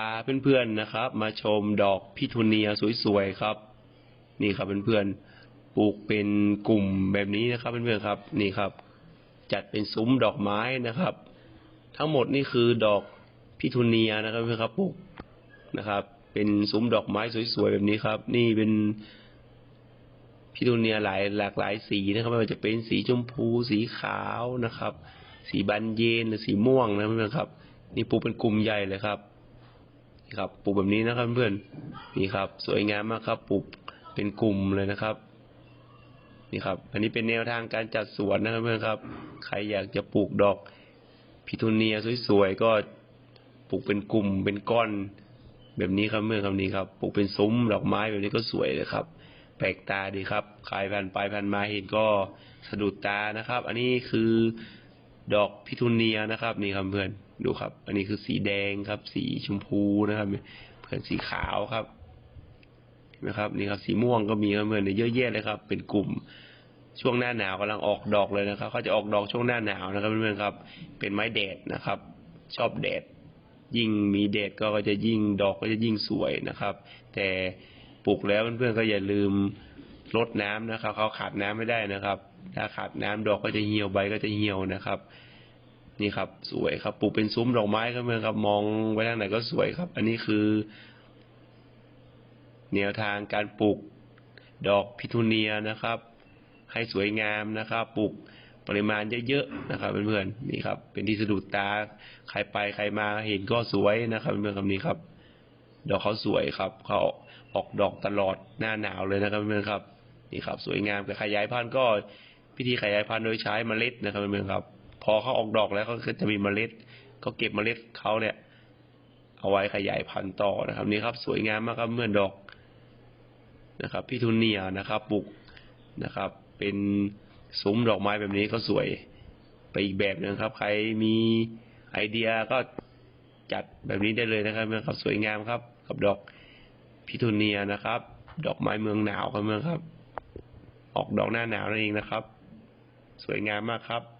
าเพื่อนๆนะครับ มาชมดอกพิทูเนียสวยๆครับ นี่ครับเพื่อนๆปลูกเป็นกลุ่มแบบนี้นะครับเพื่อนๆครับนี่ครับ จัดเป็นซุ้มดอกไม้นะครับ ทั้งหมดนี่คือดอกพิทูเนียนะครับเพื่อนๆครับปลูกนะครับ เป็นซุ้มดอกไม้สวยๆแบบนี้ครับ นี่เป็นพิทูเนียหลายหลากหลายสีนะครับไม่ว่าจะเป็นสีชมพูสีขาวนะครับ สีบานเย็นหรือสีม่วงนะเพื่อนๆครับ นี่ปลูกเป็นกลุ่มใหญ่เลยครับ นี่ครับปลูกแบบนี้นะครับเพื่อนนี่ครับ สวยงามมากครับปลูกเป็นกลุ่มเลยนะครับ นี่ครับ อันนี้เป็นแนวทางการจัดสวนนะครับเพื่อนครับ ใครอยากจะปลูกดอกพิทูเนียสวยๆก็ปลูกเป็นกลุ่มเป็นก้อนแบบนี้ครับเมื่อคำนี้ครับปลูกเป็นซุ้มดอกไม้แบบนี้ก็สวยเลยครับ แปลกตาดีครับใครผ่านไปผ่านมาเห็นก็สะดุดตานะครับ อันนี้คือ ดอกพิทูเนียนะครับ นี่ครับเพื่อนดูครับ อันนี้คือสีแดงครับ สีชมพูนะครับ เพื่อนสีขาวครับเห็นไหมครับ นี่ครับ สีม่วงก็มีครับเพื่อนเยอะแยะเลยครับ เป็นกลุ่มช่วงหน้าหนาวกำลังออกดอกเลยนะครับเขาจะออกดอกช่วงหน้าหนาวนะครับเพื่อนๆครับ เป็นไม้แดดนะครับ ชอบแดดยิ่งมีแดดก็จะยิ่งดอกก็จะยิ่งสวยนะครับ แต่ปลูกแล้วเพื่อนๆก็อย่าลืมรดน้ำนะครับเขาขาดน้ำไม่ได้นะครับ ถ้าขาดน้ำดอกก็จะเหี่ยวใบก็จะเหี่ยวนะครับ นี่ครับสวยครับปลูกเป็นซุ้มดอกไม้ครับเพื่อนครับ มองไปทางไหนก็สวยครับ อันนี้คือ แนวทางการปลูกดอกพิทูเนียนะครับ ให้สวยงามนะครับปลูกปริมาณเยอะๆนะครับเพื่อนๆนี่ครับ เป็นที่สะดุดตาใครไปใครมาเห็นก็สวยนะครับเพื่อนๆคำนี้ครับ ดอกเขาสวยครับเขาออกดอกตลอดหน้าหนาวเลยนะครับเพื่อนๆครับ นี่ครับ สวยงามแต่ขยายพันธุ์ก็ พิธีขยายพันธุ์โดยใช้เมล็ดนะครับเพื่อนๆครับ พอเขาออกดอกแล้วเขาก็จะมีเมล็ด ก็เก็บเมล็ดเขาเนี่ย เอาไว้ขยายพันธุ์ต่อนะครับ นี่ครับ สวยงามมากครับเมื่อดอกนะครับพิทูเนียนะครับปลูกนะครับ เป็นซุ้มดอกไม้แบบนี้ก็สวยไปอีกแบบหนึงครับ ใครมีไอเดียก็จัดแบบนี้ได้เลยนะครับเมื่อครับสวยงามครับ กับดอกพิทูเนียนะครับ ดอกไม้เมืองหนาวครับเมื่อครับ ออกดอกหน้าหนาวนั่นเองนะครับ สวยงามมากครับ